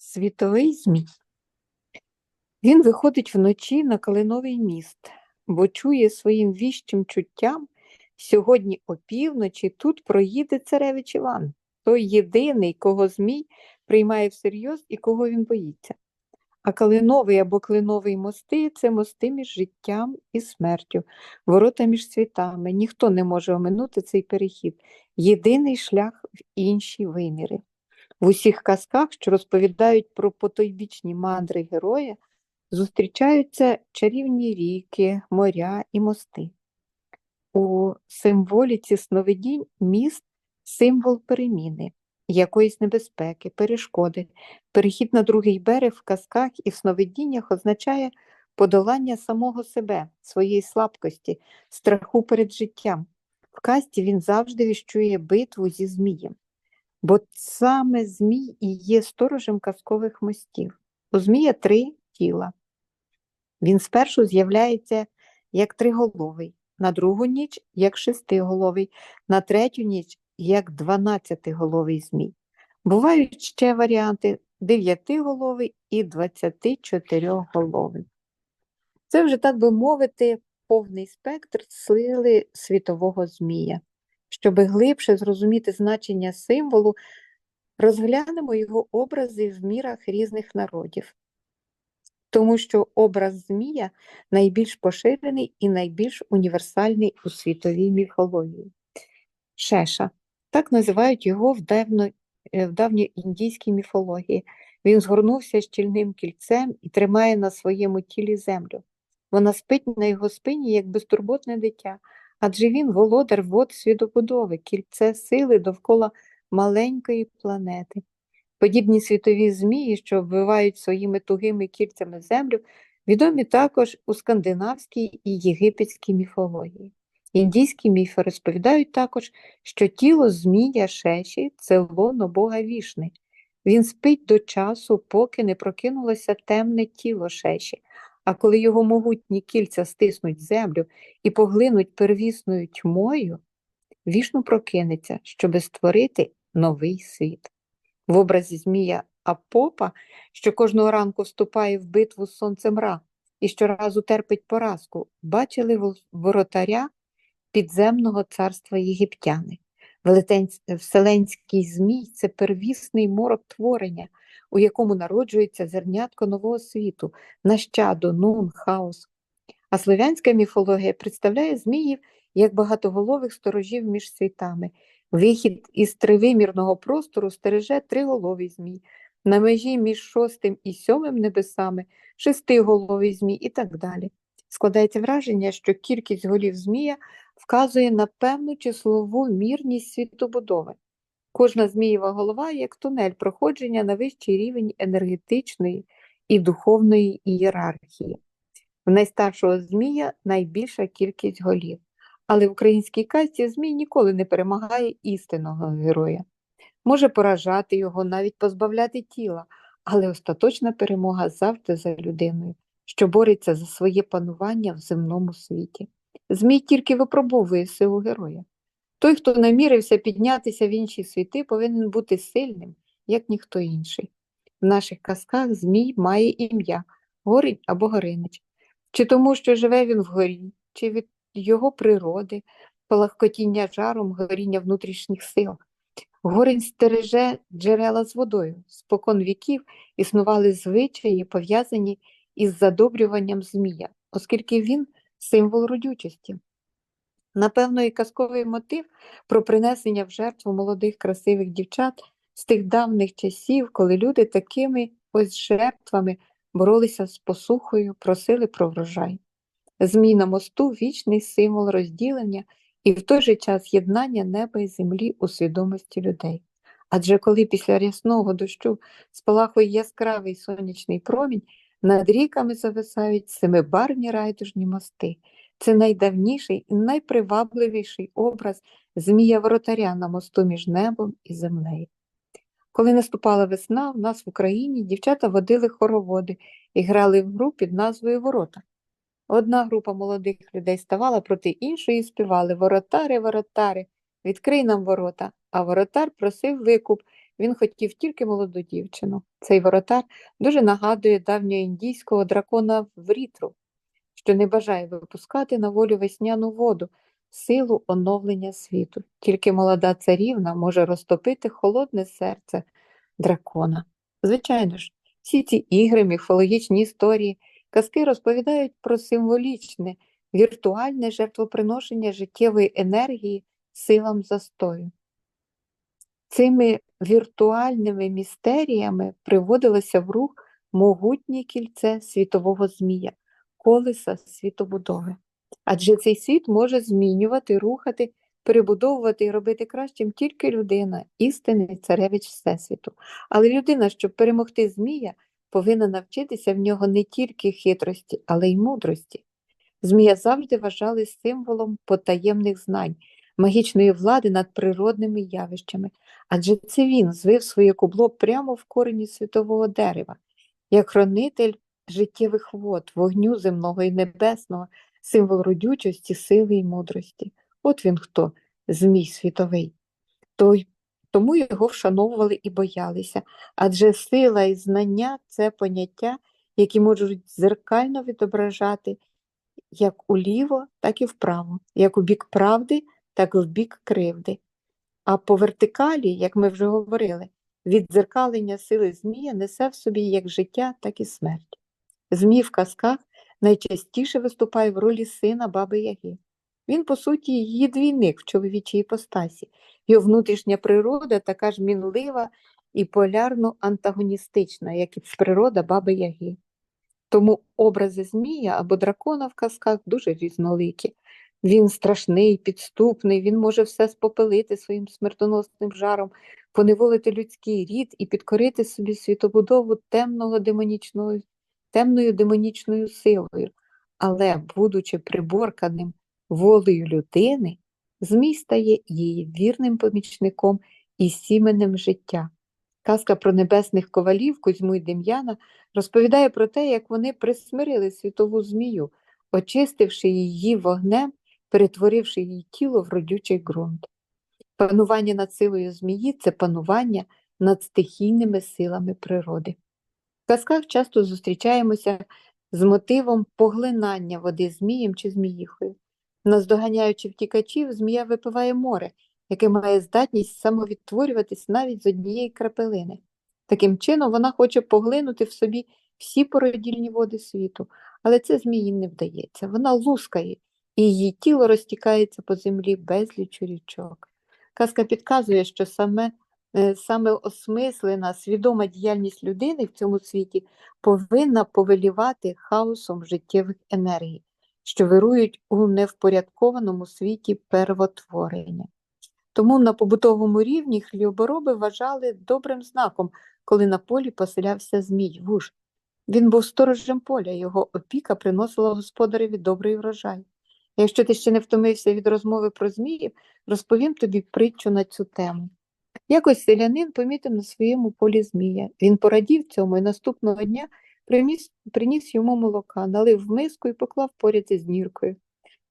Світовий змій. Він виходить вночі на калиновий міст, бо чує своїм віщим чуттям, сьогодні опівночі тут проїде царевич Іван, той єдиний, кого змій приймає всерйоз і кого він боїться. А калиновий або клиновий мости це мости між життям і смертю, ворота між світами. Ніхто не може оминути цей перехід. Єдиний шлях в інші виміри. В усіх казках, що розповідають про потойбічні мандри героя, зустрічаються чарівні ріки, моря і мости. У символіці сновидінь міст символ переміни, якоїсь небезпеки, перешкоди. Перехід на другий берег в казках і в сновидіннях означає подолання самого себе, своєї слабкості, страху перед життям. В казці він завжди віщує битву зі змієм. Бо саме змій і є сторожем казкових мостів. У змія три тіла. Він спершу з'являється як триголовий, на другу ніч як шестиголовий, на третю ніч як дванадцятиголовий змій. Бувають ще варіанти дев'ятиголовий і двадцятичотирьохголовий. Це вже, так би мовити, повний спектр сили світового змія. Щоб глибше зрозуміти значення символу, розглянемо його образи в мірах різних народів, тому що образ Змія найбільш поширений і найбільш універсальний у світовій міфології. Шеша так називають його в, давно, в давньоіндійській міфології. Він згорнувся щільним кільцем і тримає на своєму тілі землю. Вона спить на його спині, як безтурботне дитя адже він володар вод світобудови, кільце сили довкола маленької планети. Подібні світові змії, що вбивають своїми тугими кільцями землю, відомі також у скандинавській і єгипетській міфології. Індійські міфи розповідають також, що тіло змія шеші це лоно бога вішни. Він спить до часу, поки не прокинулося темне тіло шеші, а коли його могутні кільця стиснуть землю і поглинуть первісною тьмою, вішну прокинеться, щоби створити новий світ. В образі Змія Апопа, що кожного ранку вступає в битву з сонцем Ра і щоразу терпить поразку, бачили воротаря підземного царства єгиптяни. Вселенський Змій це первісний морок творення, у якому народжується зернятко нового світу, нащадо, нун, хаос. А слов'янська міфологія представляє зміїв як багатоголових сторожів між світами. Вихід із тривимірного простору стереже триголовий змій, на межі між шостим і сьомим небесами, шестиголовий змій і так далі. Складається враження, що кількість голів Змія вказує на певну числову мірність світобудови. Кожна змієва голова як тунель проходження на вищий рівень енергетичної і духовної ієрархії. В найстаршого змія найбільша кількість голів, але в українській казці змій ніколи не перемагає істинного героя. Може поражати його, навіть позбавляти тіла, але остаточна перемога завжди за людиною, що бореться за своє панування в земному світі. Змій тільки випробовує силу героя. Той, хто намірився піднятися в інші світи, повинен бути сильним, як ніхто інший. В наших казках Змій має ім'я Горинь або Горинич, чи тому, що живе він вгорі, чи від його природи, полагкотіння жаром горіння внутрішніх сил. Горинь стереже джерела з водою. Спокон віків існували звичаї, пов'язані із задобрюванням Змія, оскільки він символ родючості. Напевно, і казковий мотив про принесення в жертву молодих красивих дівчат з тих давних часів, коли люди такими ось жертвами боролися з посухою, просили про врожай. Змій на мосту вічний символ розділення і в той же час єднання неба і землі у свідомості людей. Адже коли після рясного дощу спалахує яскравий сонячний промінь, над ріками зависають семибарні райдужні мости. Це найдавніший і найпривабливіший образ Змія Воротаря на мосту між небом і землею. Коли наступала весна, в нас в Україні дівчата водили хороводи і грали в гру під назвою Ворота. Одна група молодих людей ставала проти іншої і співали Воротари, воротари, відкрий нам ворота, а воротар просив викуп Він хотів тільки молоду дівчину. Цей воротар дуже нагадує давньоіндійського дракона Врітру, що не бажає випускати на волю весняну воду, силу оновлення світу. Тільки молода царівна може розтопити холодне серце дракона. Звичайно ж, всі ці ігри, міфологічні історії, казки розповідають про символічне, віртуальне жертвоприношення життєвої енергії силам застою. Цими віртуальними містеріями приводилося в рух могутнє кільце світового змія, колеса світобудови. Адже цей світ може змінювати, рухати, перебудовувати і робити кращим тільки людина, істинний царевич Всесвіту. Але людина, щоб перемогти Змія, повинна навчитися в нього не тільки хитрості, але й мудрості. Змія завжди вважали символом потаємних знань, магічної влади над природними явищами, адже це він звив своє кубло прямо в корені світового дерева, як хронитель життєвих вод, вогню земного і небесного, символ родючості, сили і мудрості. От він хто, Змій світовий. Той, тому його вшановували і боялися, адже сила і знання це поняття, які можуть зеркально відображати як уліво, так і вправо, як у бік правди, так в бік кривди. А по вертикалі, як ми вже говорили, віддзеркалення сили Змія несе в собі як життя, так і смерть. Змій в казках найчастіше виступає в ролі сина баби Яги. Він, по суті, її двійник в чоловічій іпостасі. Його внутрішня природа така ж мінлива і полярно антагоністична, як і природа баби Яги. Тому образи Змія або дракона в казках дуже різноликі. Він страшний, підступний, він може все спопелити своїм смертоносним жаром, поневолити людський рід і підкорити собі світобудову темного демонічного, темною демонічною силою. Але, будучи приборканим волею людини, Змій стає її вірним помічником і сіменем життя. Казка про небесних ковалів Кузьму й Дем'яна розповідає про те, як вони присмирили світову змію, очистивши її вогнем, перетворивши її тіло в родючий ґрунт. Панування над силою змії це панування над стихійними силами природи. В казках часто зустрічаємося з мотивом поглинання води змієм чи зміїхою. Наздоганяючи втікачів, змія випиває море, яке має здатність самовідтворюватись навіть з однієї крапелини. Таким чином, вона хоче поглинути в собі всі породільні води світу, але це змії не вдається. Вона лускає, і її тіло розтікається по землі безліч річок. Казка підказує, що саме е, саме осмислена, свідома діяльність людини в цьому світі повинна повелівати хаосом життєвих енергій, що вирують у невпорядкованому світі первотворення. Тому на побутовому рівні хлібороби вважали добрим знаком, коли на полі поселявся Змій вуж. Він був сторожем поля, його опіка приносила господареві добрий врожай. Якщо ти ще не втомився від розмови про зміїв, розповім тобі притчу на цю тему. Якось селянин помітив на своєму полі змія. Він порадів цьому і наступного дня приніс, приніс йому молока, налив в миску і поклав поряд із ніркою.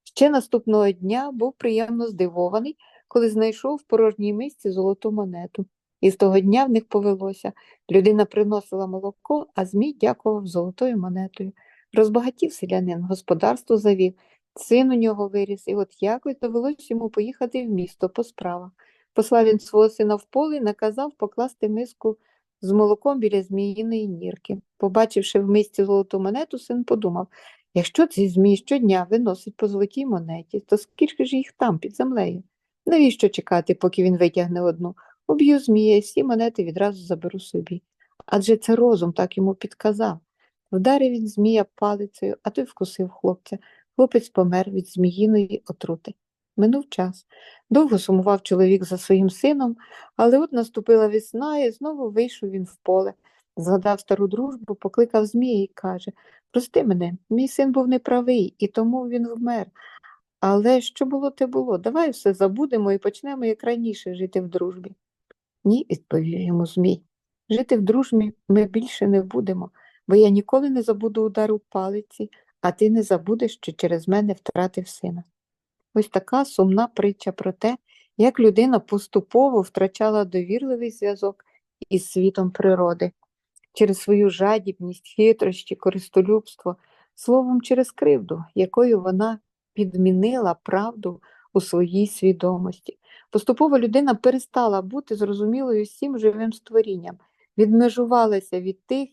Ще наступного дня був приємно здивований, коли знайшов в порожній мисці золоту монету. І з того дня в них повелося. Людина приносила молоко, а Змій дякував золотою монетою. Розбагатів селянин, господарство завів, син у нього виріс, і от якось довелось йому поїхати в місто по справах. Послав він свого сина в поле і наказав покласти миску з молоком біля зміїної нірки. Побачивши в мисці золоту монету, син подумав якщо цей змій щодня виносить по золотій монеті, то скільки ж їх там під землею? Навіщо чекати, поки він витягне одну? Уб'ю змія і всі монети відразу заберу собі. Адже це розум так йому підказав. Вдарив він змія палицею, а той вкусив хлопця. Хлопець помер від зміїної отрути. Минув час. Довго сумував чоловік за своїм сином, але от наступила весна, і знову вийшов він в поле. Згадав стару дружбу, покликав Змія і каже Прости мене, мій син був неправий, і тому він вмер. Але що було, те було. Давай все забудемо і почнемо як раніше жити в дружбі. Ні, відповів йому Змій. Жити в дружбі ми більше не будемо, бо я ніколи не забуду удару палиці, а ти не забудеш, що через мене втратив сина. Ось така сумна притча про те, як людина поступово втрачала довірливий зв'язок із світом природи, через свою жадібність, хитрощі, користолюбство, словом, через кривду, якою вона підмінила правду у своїй свідомості. Поступово людина перестала бути зрозумілою всім живим створінням, відмежувалася від тих,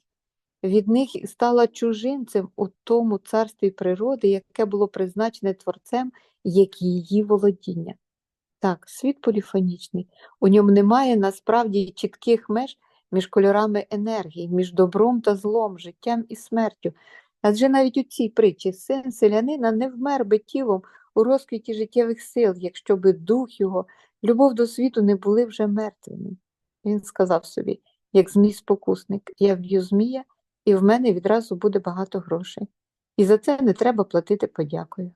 від них стала чужинцем у тому царстві природи, яке було призначене творцем, як її володіння. Так, світ поліфонічний, у ньому немає насправді чітких меж між кольорами енергії, між добром та злом, життям і смертю. Адже навіть у цій притчі син селянина не вмер би тілом у розквіті життєвих сил, якщо би дух його, любов до світу не були вже мертвими. Він сказав собі, як змій спокусник, я вб'ю змія, і в мене відразу буде багато грошей. І за це не треба платити подякою.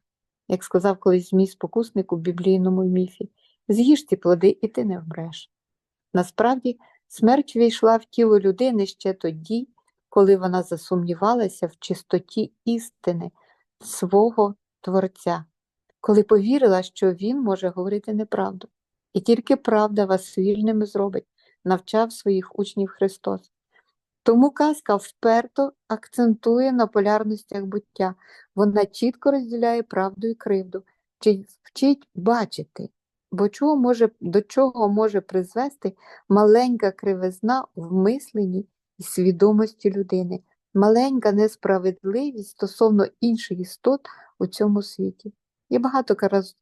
Як сказав колись змій спокусник у біблійному міфі, з'їж ці плоди, і ти не вмреш. Насправді, смерть війшла в тіло людини ще тоді, коли вона засумнівалася в чистоті істини свого Творця, коли повірила, що він може говорити неправду, і тільки правда вас вільними зробить, навчав своїх учнів Христос. Тому казка вперто акцентує на полярностях буття, вона чітко розділяє правду і кривду, чи вчить бачити, бо чого може, до чого може призвести маленька кривизна в мисленні і свідомості людини, маленька несправедливість стосовно інших істот у цьому світі. Є багато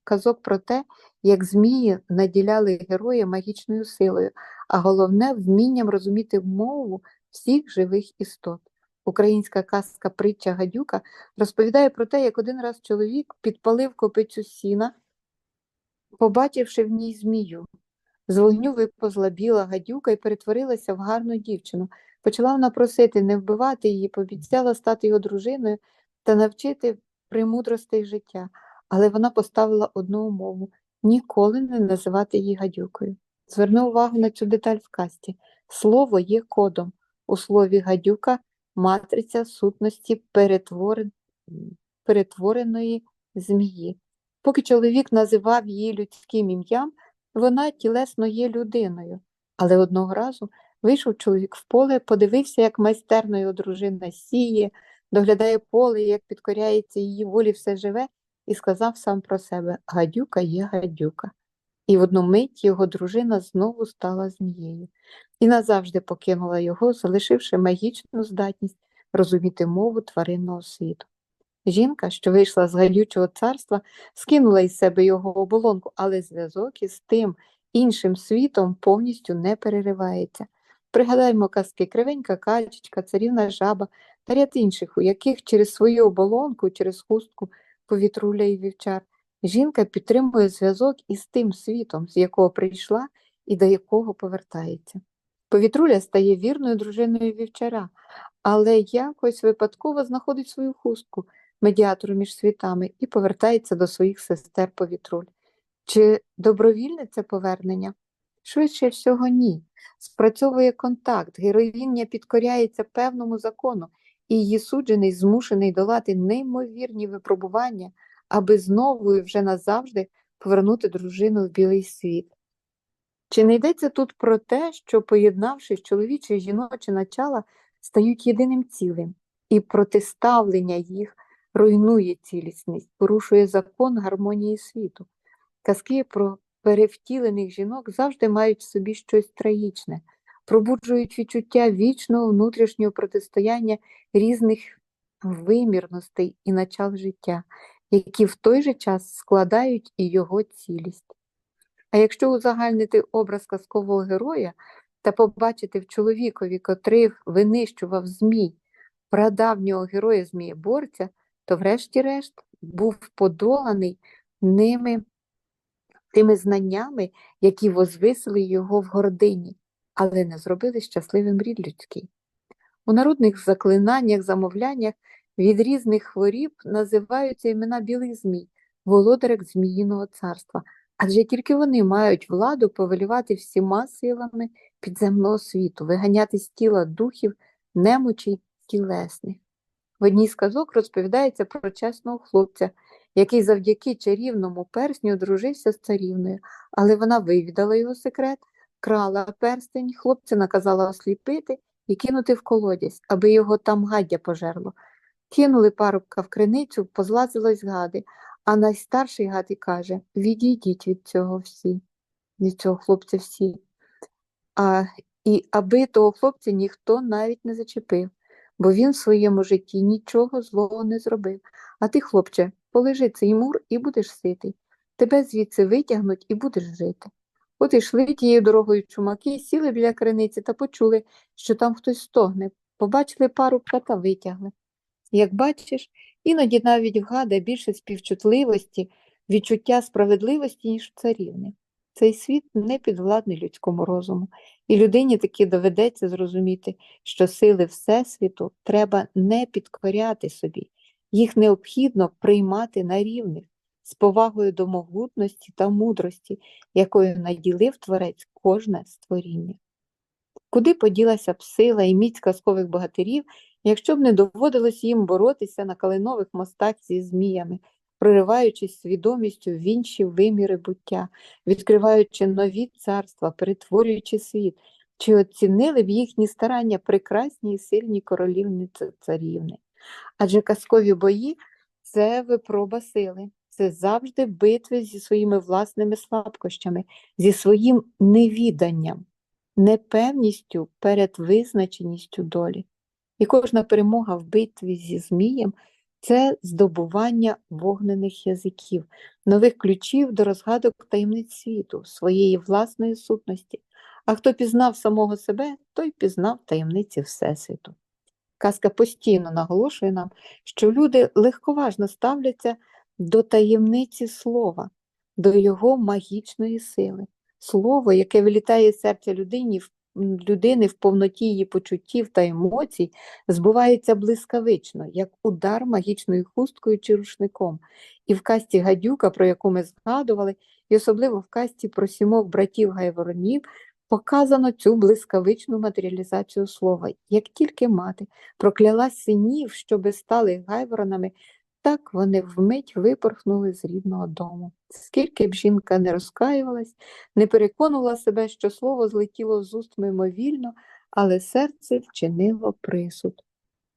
казок про те, як змії наділяли героя магічною силою, а головне вмінням розуміти мову всіх живих істот. Українська казка притча гадюка розповідає про те, як один раз чоловік підпалив копицю сіна, побачивши в ній змію. З вогню виповзла біла гадюка і перетворилася в гарну дівчину. Почала вона просити не вбивати її, пообіцяла стати його дружиною та навчити премудростей життя, але вона поставила одну умову ніколи не називати її гадюкою. Зверни увагу на цю деталь в касті. Слово є кодом. У слові гадюка матриця сутності перетворен... перетвореної змії. Поки чоловік називав її людським ім'ям, вона тілесно є людиною. Але одного разу вийшов чоловік в поле, подивився, як майстерно його дружина сіє, доглядає поле, як підкоряється її волі все живе, і сказав сам про себе Гадюка є гадюка. І в одну мить його дружина знову стала змією і назавжди покинула його, залишивши магічну здатність розуміти мову тваринного світу. Жінка, що вийшла з галючого царства, скинула із себе його оболонку, але зв'язок із тим іншим світом повністю не переривається. Пригадаймо казки кривенька качечка, царівна жаба та ряд інших, у яких через свою оболонку, через хустку повітруляє вівчар, жінка підтримує зв'язок із тим світом, з якого прийшла і до якого повертається. Повітруля стає вірною дружиною вівчара, але якось випадково знаходить свою хустку, медіатору між світами, і повертається до своїх сестер повітруль. Чи добровільне це повернення? Швидше всього, ні. Спрацьовує контакт, героїня підкоряється певному закону, і її суджений змушений долати неймовірні випробування, аби знову і вже назавжди повернути дружину в білий світ. Чи не йдеться тут про те, що, поєднавшись чоловіче і жіноче начала, стають єдиним цілим, і протиставлення їх руйнує цілісність, порушує закон гармонії світу? Казки про перевтілених жінок завжди мають в собі щось трагічне, пробуджують відчуття вічного внутрішнього протистояння різних вимірностей і начал життя, які в той же час складають і його цілість. А якщо узагальнити образ казкового героя та побачити в чоловікові, котрий винищував змій, прадавнього героя Змієборця, то, врешті-решт, був подоланий ними тими знаннями, які возвисили його в гордині, але не зробили щасливим рід людський. У народних заклинаннях, замовляннях від різних хворіб називаються імена білих змій, володарок Зміїного царства адже тільки вони мають владу повелювати всіма силами підземного світу, виганяти з тіла духів, немочі тілесних. В одній з казок розповідається про чесного хлопця, який завдяки чарівному персню одружився з царівною, але вона вивідала його секрет, крала перстень, хлопця наказала осліпити і кинути в колодязь, аби його там гаддя пожерло. Кинули парубка в криницю, позлазилось гади, а найстарший гад і каже Відійдіть від цього всі, від цього хлопця всі. А, і аби того хлопця ніхто навіть не зачепив, бо він в своєму житті нічого злого не зробив. А ти, хлопче, полежи цей мур і будеш ситий. Тебе звідси витягнуть і будеш жити. От ішли тією дорогою чумаки, сіли біля криниці та почули, що там хтось стогне. Побачили парубка та витягли. Як бачиш, іноді навіть в гада більше співчутливості, відчуття справедливості, ніж царівни. Цей світ не підвладний людському розуму, і людині таки доведеться зрозуміти, що сили Всесвіту треба не підкоряти собі, їх необхідно приймати на рівних, з повагою до могутності та мудрості, якою наділив Творець кожне створіння. Куди поділася б сила і міць казкових богатирів, якщо б не доводилось їм боротися на калинових мостах зі зміями, прориваючись свідомістю в інші виміри буття, відкриваючи нові царства, перетворюючи світ, чи оцінили б їхні старання прекрасні і сильні королівни царівни? Адже казкові бої це випроба сили, це завжди битви зі своїми власними слабкощами, зі своїм невіданням, непевністю перед визначеністю долі. І кожна перемога в битві зі Змієм це здобування вогнених язиків, нових ключів до розгадок таємниць світу, своєї власної сутності. А хто пізнав самого себе, той пізнав таємниці Всесвіту. Казка постійно наголошує нам, що люди легковажно ставляться до таємниці слова, до його магічної сили. Слово, яке вилітає з серця людині, людини в повноті її почуттів та емоцій, збувається блискавично, як удар магічною хусткою чи рушником. І в касті гадюка, про яку ми згадували, і особливо в касті про сімох братів Гайворонів, показано цю блискавичну матеріалізацію слова. Як тільки мати прокляла синів, щоби стали гайворонами, так вони вмить випорхнули з рідного дому. Скільки б жінка не розкаювалась, не переконувала себе, що слово злетіло з уст мимовільно, але серце вчинило присуд.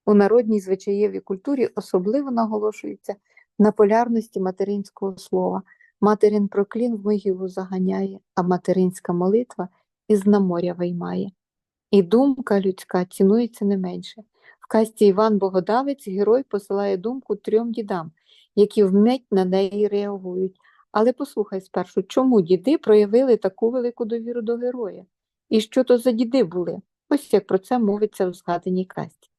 У народній звичаєвій культурі особливо наголошується на полярності материнського слова. Материн проклін в могилу заганяє, а материнська молитва із на моря виймає. І думка людська цінується не менше. В касті Іван Богодавець герой посилає думку трьом дідам, які вмить на неї реагують. Але послухай спершу, чому діди проявили таку велику довіру до героя? І що то за діди були? Ось як про це мовиться в згаданій касті.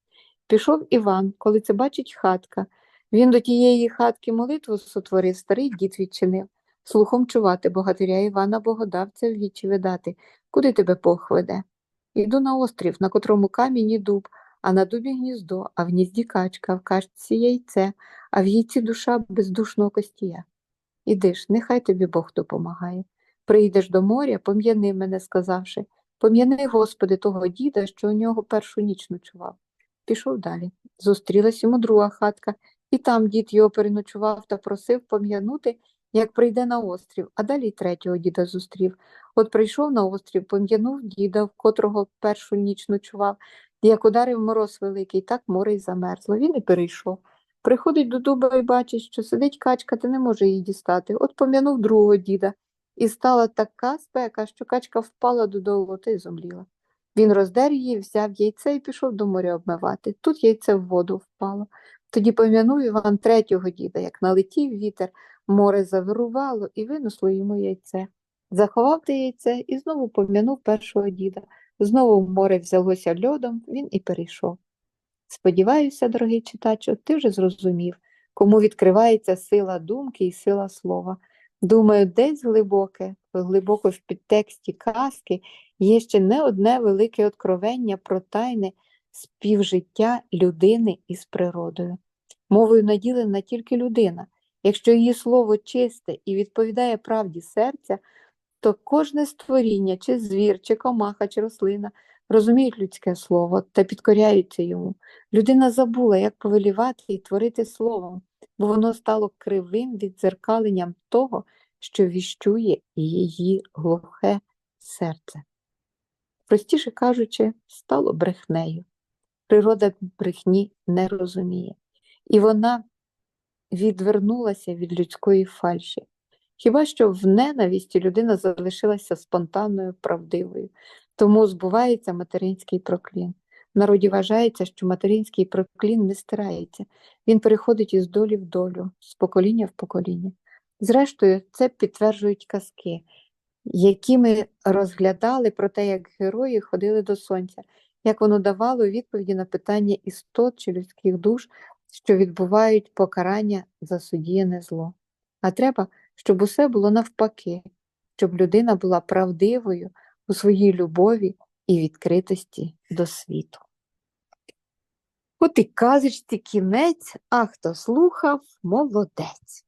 Пішов Іван, коли це бачить хатка. Він до тієї хатки молитву сотворив, старий дід відчинив. Слухом чувати богатиря Івана Богодавця в вічі видати, куди тебе Бог веде. Іду на острів, на котрому камінь і дуб, а на дубі гніздо, а в гнізді качка, в качці яйце, а в яйці душа бездушного костія. Іди ж, нехай тобі Бог допомагає. Прийдеш до моря, пом'яни мене, сказавши, пом'яни, Господи, того діда, що у нього першу ніч ночував. Пішов далі. Зустрілась йому друга хатка, і там дід його переночував та просив пом'янути, як прийде на острів, а далі й третього діда зустрів. От прийшов на острів, пом'янув діда, в котрого першу ніч ночував, як ударив мороз великий, так море й замерзло. Він і перейшов. Приходить до дуба і бачить, що сидить качка, та не може її дістати. От пом'янув другого діда, і стала така спека, що качка впала додолу та й зомліла. Він роздер її, взяв яйце і пішов до моря обмивати. Тут яйце в воду впало. Тоді пом'янув Іван третього діда, як налетів вітер, море завирувало і винесло йому яйце. Заховав те яйце і знову пом'янув першого діда. Знову море взялося льодом, він і перейшов. Сподіваюся, дорогий читачу, ти вже зрозумів, кому відкривається сила думки і сила слова. Думаю, десь глибоке, глибоко в підтексті казки є ще не одне велике откровення про тайне співжиття людини із природою. Мовою наділена тільки людина. Якщо її слово чисте і відповідає правді серця, то кожне створіння, чи звір, чи комаха, чи рослина розуміють людське слово та підкоряються йому. Людина забула, як повелівати і творити словом, бо воно стало кривим відзеркаленням того, що віщує її глухе серце. простіше кажучи, стало брехнею. Природа брехні не розуміє, і вона відвернулася від людської фальші. Хіба що в ненависті людина залишилася спонтанною, правдивою, тому збувається материнський проклін. В народі вважається, що материнський проклін не стирається, він переходить із долі в долю, з покоління в покоління. Зрештою, це підтверджують казки, які ми розглядали про те, як герої ходили до сонця, як воно давало відповіді на питання істот чи людських душ, що відбувають покарання за судіяне зло. А треба, щоб усе було навпаки, щоб людина була правдивою у своїй любові і відкритості до світу. От і казочці кінець, а хто слухав, молодець.